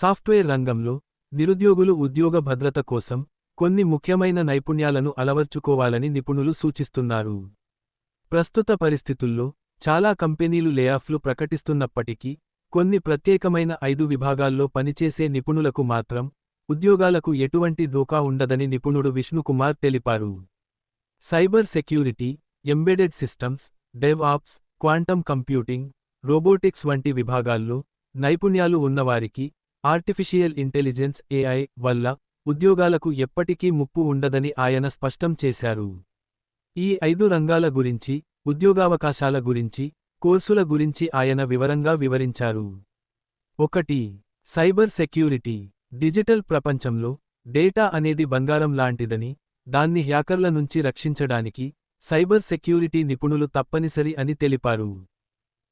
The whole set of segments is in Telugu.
సాఫ్ట్వేర్ రంగంలో నిరుద్యోగులు ఉద్యోగ భద్రత కోసం కొన్ని ముఖ్యమైన నైపుణ్యాలను అలవర్చుకోవాలని నిపుణులు సూచిస్తున్నారు. ప్రస్తుత పరిస్థితుల్లో చాలా కంపెనీలు లేఆఫ్లు ప్రకటిస్తున్నప్పటికీ కొన్ని ప్రత్యేకమైన ఐదు విభాగాల్లో పనిచేసే నిపుణులకు మాత్రం ఉద్యోగాలకు ఎటువంటి ధోకా ఉండదని నిపుణుడు విష్ణుకుమార్ తెలిపారు. Cyber security embedded systems DevOps quantum computing robotics వంటి విభాగాల్లో నైపుణ్యాలు ఉన్నవారికి ఆర్టిఫిషియల్ ఇంటెలిజెన్స్ ఏఐ వల్ల ఉద్యోగాలకు ఎప్పటికీ ముప్పు ఉండదని ఆయన స్పష్టం చేశారు. ఈ ఐదు రంగాల గురించి ఉద్యోగావకాశాల గురించి కోర్సుల గురించి ఆయన వివరంగా వివరించారు. ఒకటి సైబర్ సెక్యూరిటీ. డిజిటల్ ప్రపంచంలో డేటా అనేది బంగారం లాంటిదని దాన్ని హ్యాకర్ల నుంచి రక్షించడానికి సైబర్ సెక్యూరిటీ నిపుణులు తప్పనిసరి అని తెలిపారు.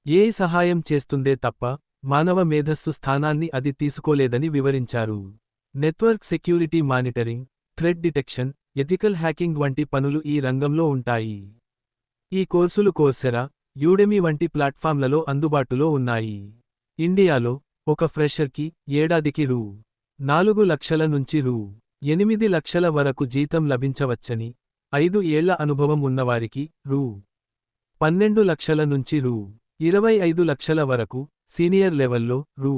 ఏ సహాయం చేస్తుందే తప్ప మానవ మేధస్సు స్థానాన్ని అది తీసుకోలేదని వివరించారు. Network security monitoring threat detection ethical hacking వంటి పనులు ఈ రంగంలో ఉంటాయి. ఈ కోర్సులు కోర్సెరా యూడెమి వంటి ప్లాట్ఫామ్లలో అందుబాటులో ఉన్నాయి. ఇండియాలో ఒక ఫ్రెషర్కి ఏడాదికి రూ. నాలుగు లక్షల నుంచి రూ. ఎనిమిది లక్షల వరకు జీతం లభించవచ్చని ఐదు ఏళ్ళ అనుభవం ఉన్నవారికి రూ. పన్నెండు లక్షల నుంచి రూ. ఇరవై ఐదు లక్షల వరకు సీనియర్ లెవెల్లో రూ.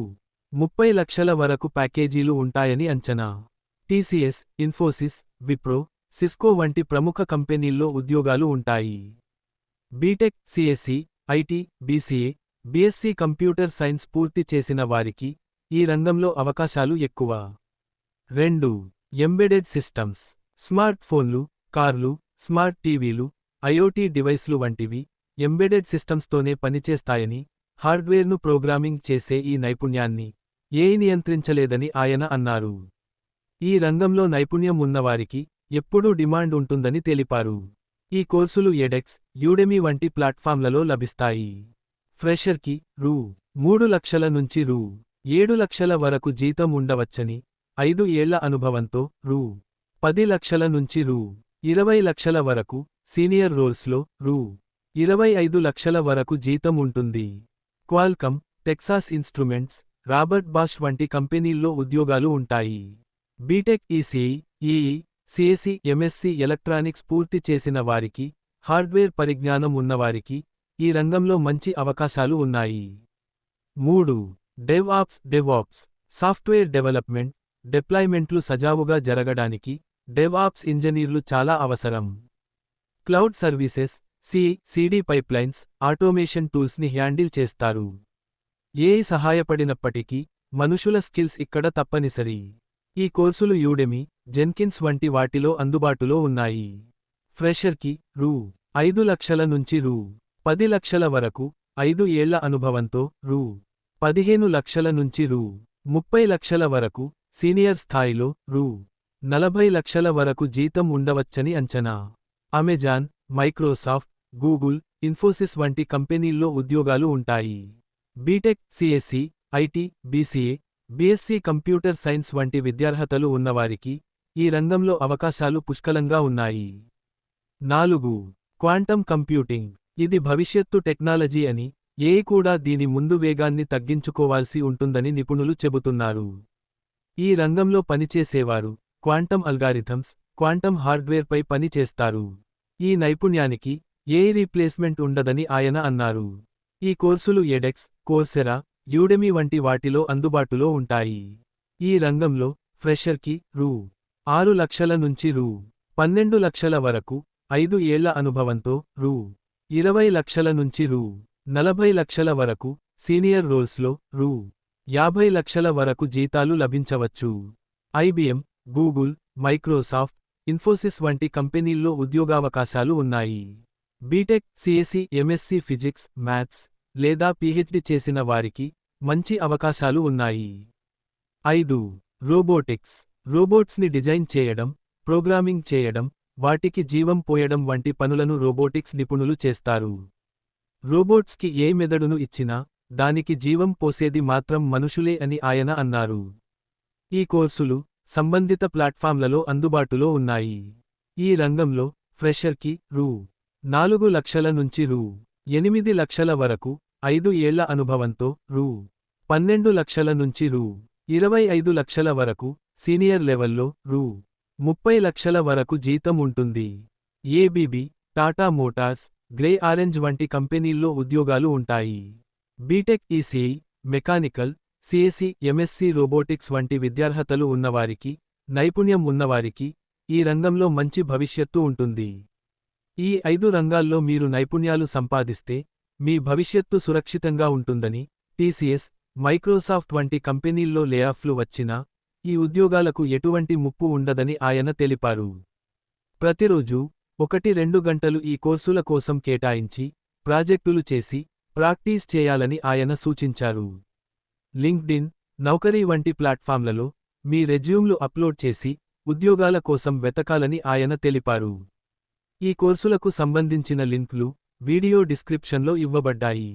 ముప్పై లక్షల వరకు ప్యాకేజీలు ఉంటాయని అంచనా. టీసీఎస్ ఇన్ఫోసిస్ విప్రో సిస్కో వంటి ప్రముఖ కంపెనీల్లో ఉద్యోగాలు ఉంటాయి. BTech CSC IT BCA BSc computer science పూర్తి చేసిన వారికి ఈ రంగంలో అవకాశాలు ఎక్కువ. రెండు. ఎంబెడెడ్ సిస్టమ్స్ స్మార్ట్ ఫోన్లు కార్లు స్మార్ట్ టీవీలు ఐఓటీ డివైస్లు వంటివి ఎంబెడెడ్ సిస్టమ్స్తోనే పనిచేస్తాయని హార్డ్వేర్ను ప్రోగ్రామింగ్ చేసే ఈ నైపుణ్యాన్ని ఏఐ నియంత్రించలేదని ఆయన అన్నారు. ఈ రంగంలో నైపుణ్యం ఉన్నవారికి ఎప్పుడూ డిమాండ్ ఉంటుందని తెలిపారు. ఈ కోర్సులు ఎడెక్స్ యూడెమీ వంటి ప్లాట్ఫామ్లలో లభిస్తాయి. ఫ్రెషర్కి రూ. మూడు లక్షల నుంచి రూ. ఏడు లక్షల వరకు జీతం ఉండవచ్చని ఐదు ఏళ్ళ అనుభవంతో రూ. పది లక్షల నుంచి రూ. ఇరవై లక్షల వరకు సీనియర్ రోల్స్లో రూ. ఇరవై ఐదు లక్షల వరకు జీతం ఉంటుంది. Qualcomm Texas Instruments Robert Bosch వంటి కంపెనీల్లో ఉద్యోగాలు ఉంటాయి. BTech ECE EE CSC MSc electronics పూర్తి చేసిన వారికి హార్డ్వేర్ పరిజ్ఞానం ఉన్నవారికి ఈ రంగంలో మంచి అవకాశాలు ఉన్నాయి. మూడు డెవ్ ఆప్స్ సాఫ్ట్వేర్ డెవలప్మెంట్ డిప్లాయ్మెంట్లు సజావుగా జరగడానికి డెవ్ఆప్స్ ఇంజనీర్లు చాలా అవసరం. Cloud services C CD pipelines automation టూల్స్ని handle చేస్తారు. ఏఐ సహాయపడినప్పటికీ మనుషుల స్కిల్స్ ఇక్కడ తప్పనిసరి. ఈ కోర్సులు యూడెమి జెన్కిన్స్ వంటి వాటిలో అందుబాటులో ఉన్నాయి. ఫ్రెషర్కి రూ. ఐదు లక్షల నుంచి రూ. పది లక్షల వరకు ఐదు ఏళ్ళ అనుభవంతో రూ. పదిహేను లక్షల నుంచి రూ. ముప్పై లక్షల వరకు సీనియర్ స్థాయిలో రూ. నలభై లక్షల వరకు జీతం ఉండవచ్చని అంచనా. అమెజాన్ మైక్రోసాఫ్ట్ గూగుల్ ఇన్ఫోసిస్ వంటి కంపెనీల్లో ఉద్యోగాలు ఉంటాయి. BTech CSC IT BCA BSc computer science వంటి విద్యార్హతలు ఉన్నవారికి ఈ రంగంలో అవకాశాలు పుష్కలంగా ఉన్నాయి. నాలుగు క్వాంటం కంప్యూటింగ్. ఇది భవిష్యత్తు టెక్నాలజీ అని ఏ కూడా దీని ముందు వేగాన్ని తగ్గించుకోవాల్సి ఉంటుందని నిపుణులు చెబుతున్నారు. ఈ రంగంలో పనిచేసేవారు క్వాంటం అల్గారిథమ్స్ క్వాంటం హార్డ్వేర్పై పని చేస్తారు ఈ నైపుణ్యానికి ఏ రీప్లేస్మెంట్ ఉండదని ఆయన అన్నారు. ఈ కోర్సులు ఎడెక్స్ కోర్సెరా యూడెమి వంటి వాటిలో అందుబాటులో ఉంటాయి. ఈ రంగంలో ఫ్రెషర్కి రూ. ఆరు లక్షల నుంచి రూ. పన్నెండు లక్షల వరకు ఐదు ఏళ్ళ అనుభవంతో రూ. ఇరవై లక్షల నుంచి రూ. నలభై లక్షల వరకు సీనియర్ రోల్స్లో రూ. యాభై లక్షల వరకు జీతాలు లభించవచ్చు. ఐబిఎం గూగుల్ మైక్రోసాఫ్ట్ ఇన్ఫోసిస్ వంటి కంపెనీల్లో ఉద్యోగావకాశాలు ఉన్నాయి. BTech CSC MSc physics maths లేదా పిహెచ్డి చేసిన వారికి మంచి అవకాశాలు ఉన్నాయి. ఐదు. రోబోటిక్స్. రోబోట్స్ని డిజైన్ చేయడం ప్రోగ్రామింగ్ చేయడం వాటికి జీవం పోయడం వంటి పనులను రోబోటిక్స్ నిపుణులు చేస్తారు. రోబోట్స్కి ఏ మెదడును ఇచ్చినా దానికి జీవం పోసేది మాత్రం మనుషులే అని ఆయన అన్నారు. ఈ కోర్సులు సంబంధిత ప్లాట్ఫామ్లలో అందుబాటులో ఉన్నాయి. ఈ రంగంలో ఫ్రెషర్కి రూ. నాలుగు లక్షల నుంచి రూ. ఎనిమిది లక్షల వరకు ఐదు ఏళ్ళ అనుభవంతో రూ. పన్నెండు లక్షల నుంచి రూ. ఇరవై ఐదు లక్షల వరకు సీనియర్ లెవెల్లో రూ. ముప్పై లక్షల వరకు జీతం ఉంటుంది. ABB Tata Motors Grey Orange వంటి కంపెనీల్లో ఉద్యోగాలు ఉంటాయి. BTech ECE mechanical CSC MSc robotics వంటి విద్యార్హతలు ఉన్నవారికి నైపుణ్యం ఉన్నవారికి ఈ రంగంలో మంచి భవిష్యత్తు ఉంటుంది. ఈ ఐదు రంగాల్లో మీరు నైపుణ్యాలు సంపాదిస్తే మీ భవిష్యత్తు సురక్షితంగా ఉంటుందని టీసీఎస్ మైక్రోసాఫ్ట్ వంటి కంపెనీల్లో లేఆఫ్లు వచ్చినా ఈ ఉద్యోగాలకు ఎటువంటి ముప్పు ఉండదని ఆయన తెలిపారు. ప్రతిరోజు ఒకటి రెండు గంటలు ఈ కోర్సుల కోసం కేటాయించి ప్రాజెక్టులు చేసి ప్రాక్టీస్ చేయాలని ఆయన సూచించారు. లింక్డ్ఇన్ నౌకరీ వంటి ప్లాట్ఫామ్లలో మీ రెజ్యూమ్లు అప్లోడ్ చేసి ఉద్యోగాల కోసం వెతకాలని ఆయన తెలిపారు. ఈ కోర్సులకు సంబంధించిన లింక్లు వీడియో డిస్క్రిప్షన్లో ఇవ్వబడ్డాయి.